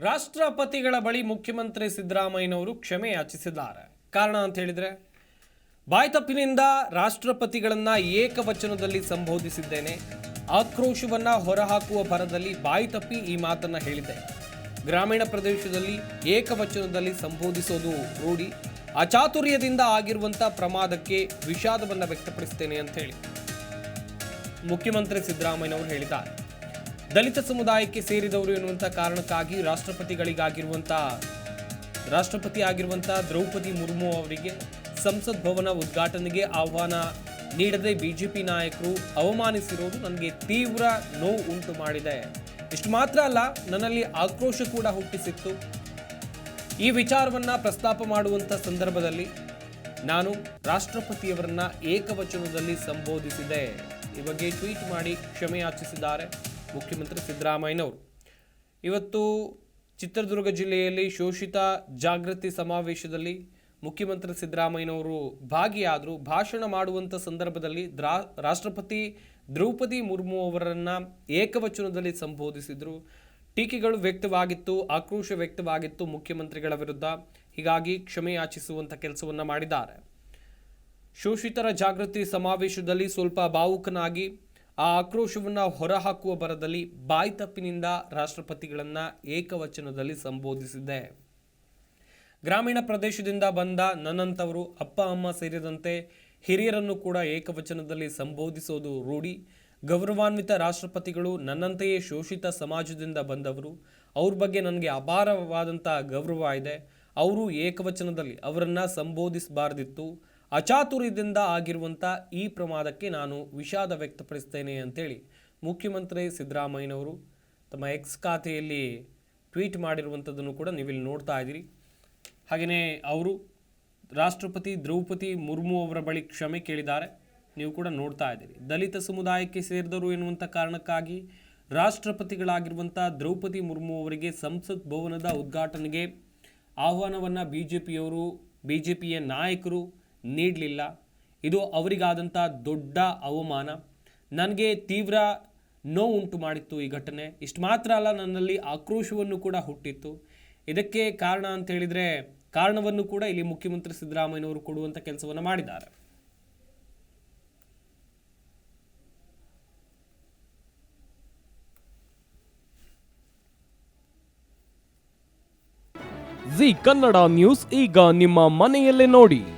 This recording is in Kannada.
ರಾಷ್ಟ್ರಪತಿಗಳ ಬಳಿ ಮುಖ್ಯಮಂತ್ರಿ ಸಿದ್ದರಾಮಯ್ಯನವರು ಕ್ಷಮೆ ಯಾಚಿಸಿದ್ದಾರೆ. ಕಾರಣ ಅಂತ ಹೇಳಿದ್ರೆ, ಬಾಯ್ತಪ್ಪಿನಿಂದ ರಾಷ್ಟ್ರಪತಿಗಳನ್ನು ಏಕವಚನದಲ್ಲಿ ಸಂಬೋಧಿಸಿದ್ದೇನೆ. ಆಕ್ರೋಶವನ್ನ ಹೊರಹಾಕುವ ಭರದಲ್ಲಿ ಬಾಯ್ತಪ್ಪಿ ಈ ಮಾತನ್ನ ಹೇಳಿದೆ. ಗ್ರಾಮೀಣ ಪ್ರದೇಶದಲ್ಲಿ ಏಕವಚನದಲ್ಲಿ ಸಂಬೋಧಿಸೋದು ರೂಢಿ. ಅಚಾತುರ್ಯದಿಂದ ಆಗಿರುವಂಥ ಪ್ರಮಾದಕ್ಕೆ ವಿಷಾದವನ್ನ ವ್ಯಕ್ತಪಡಿಸ್ತೇನೆ ಅಂತ ಹೇಳಿ ಮುಖ್ಯಮಂತ್ರಿ ಸಿದ್ದರಾಮಯ್ಯನವರು ಹೇಳಿದ್ದಾರೆ. ದಲಿತ ಸಮುದಾಯಕ್ಕೆ ಸೇರಿದವರು ಎನ್ನುವಂಥ ಕಾರಣಕ್ಕಾಗಿ ರಾಷ್ಟ್ರಪತಿಗಳಿಗಾಗಿರುವಂಥ, ರಾಷ್ಟ್ರಪತಿ ಆಗಿರುವಂಥ ದ್ರೌಪದಿ ಮುರ್ಮು ಅವರಿಗೆ ಸಂಸತ್ ಭವನ ಉದ್ಘಾಟನೆಗೆ ಆಹ್ವಾನ ನೀಡದೆ ಬಿಜೆಪಿ ನಾಯಕರು ಅವಮಾನಿಸಿರೋದು ನನಗೆ ತೀವ್ರ ನೋವು ಉಂಟು ಮಾಡಿದೆ. ಇಷ್ಟು ಮಾತ್ರ ಅಲ್ಲ, ನನ್ನಲ್ಲಿ ಆಕ್ರೋಶ ಕೂಡ ಹುಟ್ಟಿಸಿತ್ತು. ಈ ವಿಚಾರವನ್ನು ಪ್ರಸ್ತಾಪ ಮಾಡುವಂಥ ಸಂದರ್ಭದಲ್ಲಿ ನಾನು ರಾಷ್ಟ್ರಪತಿಯವರನ್ನ ಏಕವಚನದಲ್ಲಿ ಸಂಬೋಧಿಸಿದೆ. ಈ ಬಗ್ಗೆ ಟ್ವೀಟ್ ಮಾಡಿ ಕ್ಷಮೆ ಯಾಚಿಸಿದ್ದಾರೆ. ಮುಖ್ಯಮಂತ್ರಿ ಸಿದ್ದರಾಮಯ್ಯನವರು. ಇವತ್ತು ಚಿತ್ರದುರ್ಗ ಜಿಲ್ಲೆಯಲ್ಲಿ ಶೋಷಿತ ಜಾಗೃತಿ ಸಮಾವೇಶದಲ್ಲಿ ಮುಖ್ಯಮಂತ್ರಿ ಸಿದ್ದರಾಮಯ್ಯನವರು ಭಾಗಿಯಾದರು. ಭಾಷಣ ಮಾಡುವಂಥ ಸಂದರ್ಭದಲ್ಲಿ ದ್ರಾ, ರಾಷ್ಟ್ರಪತಿ ದ್ರೌಪದಿ ಮುರ್ಮು ಅವರನ್ನು ಏಕವಚನದಲ್ಲಿ ಸಂಬೋಧಿಸಿದರು. ಟೀಕೆಗಳು ವ್ಯಕ್ತವಾಗಿತ್ತು, ಆಕ್ರೋಶ ವ್ಯಕ್ತವಾಗಿತ್ತು ಮುಖ್ಯಮಂತ್ರಿಗಳ ವಿರುದ್ಧ. ಹೀಗಾಗಿ ಕ್ಷಮೆ ಯಾಚಿಸುವಂಥ ಕೆಲಸವನ್ನು ಮಾಡಿದ್ದಾರೆ. ಶೋಷಿತರ ಜಾಗೃತಿ ಸಮಾವೇಶದಲ್ಲಿ ಸ್ವಲ್ಪ ಭಾವುಕನಾಗಿ ಆ ಆಕ್ರೋಶವನ್ನು ಹೊರಹಾಕುವ ಬರದಲ್ಲಿ ಬಾಯ್ತಪ್ಪಿನಿಂದ ರಾಷ್ಟ್ರಪತಿಗಳನ್ನು ಏಕವಚನದಲ್ಲಿ ಸಂಬೋಧಿಸಿದೆ ಗ್ರಾಮೀಣ ಪ್ರದೇಶದಿಂದ ಬಂದ ನನ್ನಂಥವರು ಅಪ್ಪ, ಅಮ್ಮ ಸೇರಿದಂತೆ ಹಿರಿಯರನ್ನು ಕೂಡ ಏಕವಚನದಲ್ಲಿ ಸಂಬೋಧಿಸೋದು ರೂಢಿ. ಗೌರವಾನ್ವಿತ ರಾಷ್ಟ್ರಪತಿಗಳು ನನ್ನಂತೆಯೇ ಶೋಷಿತ ಸಮಾಜದಿಂದ ಬಂದವರು. ಅವ್ರ ಬಗ್ಗೆ ನನಗೆ ಅಪಾರವಾದಂಥ ಗೌರವ ಇದೆ. ಅವರು ಏಕವಚನದಲ್ಲಿ ಅವರನ್ನು ಸಂಬೋಧಿಸಬಾರ್ದಿತ್ತು. ಅಚಾತುರ್ಯದಿಂದ ಆಗಿರುವಂಥ ಈ ಪ್ರಮಾದಕ್ಕೆ ನಾನು ವಿಷಾದ ವ್ಯಕ್ತಪಡಿಸ್ತೇನೆ ಅಂತೇಳಿ ಮುಖ್ಯಮಂತ್ರಿ ಸಿದ್ದರಾಮಯ್ಯನವರು ತಮ್ಮ ಎಕ್ಸ್ ಖಾತೆಯಲ್ಲಿ ಟ್ವೀಟ್ ಮಾಡಿರುವಂಥದ್ದನ್ನು ಕೂಡ ನೀವಿಲ್ಲಿ ನೋಡ್ತಾ ಇದ್ದೀರಿ. ಹಾಗೆಯೇ ಅವರು ರಾಷ್ಟ್ರಪತಿ ದ್ರೌಪದಿ ಮುರ್ಮು ಅವರ ಬಳಿ ಕ್ಷಮೆ ಕೇಳಿದ್ದಾರೆ. ನೀವು ಕೂಡ ನೋಡ್ತಾ ಇದ್ದೀರಿ. ದಲಿತ ಸಮುದಾಯಕ್ಕೆ ಸೇರಿದವರು ಎನ್ನುವಂಥ ಕಾರಣಕ್ಕಾಗಿ ರಾಷ್ಟ್ರಪತಿಗಳಾಗಿರುವಂಥ ದ್ರೌಪದಿ ಮುರ್ಮು ಅವರಿಗೆ ಸಂಸತ್ ಭವನದ ಉದ್ಘಾಟನೆಗೆ ಆಹ್ವಾನವನ್ನು ಬಿ ಜೆ ಪಿಯವರು ಬಿ ಜೆ ಪಿಯ ನಾಯಕರು ನೀಡಲಿಲ್ಲ. ಇದು ಅವರಿಗಾದಂಥ ದೊಡ್ಡ ಅವಮಾನ. ನನಗೆ ತೀವ್ರ ನೋವುಂಟು ಮಾಡಿತ್ತು ಈ ಘಟನೆ. ಇಷ್ಟು ಮಾತ್ರ ಅಲ್ಲ, ನನ್ನಲ್ಲಿ ಆಕ್ರೋಶವನ್ನು ಕೂಡ ಹುಟ್ಟಿತ್ತು. ಇದಕ್ಕೆ ಕಾರಣ ಅಂತ ಹೇಳಿದರೆ, ಕಾರಣವನ್ನು ಕೂಡ ಇಲ್ಲಿ ಮುಖ್ಯಮಂತ್ರಿ ಸಿದ್ದರಾಮಯ್ಯನವರು ಕೊಡುವಂಥ ಕೆಲಸವನ್ನು ಮಾಡಿದ್ದಾರೆ. ಜಿ ಕನ್ನಡ ನ್ಯೂಸ್ ಈಗ ನಿಮ್ಮ ಮನೆಯಲ್ಲೇ ನೋಡಿ.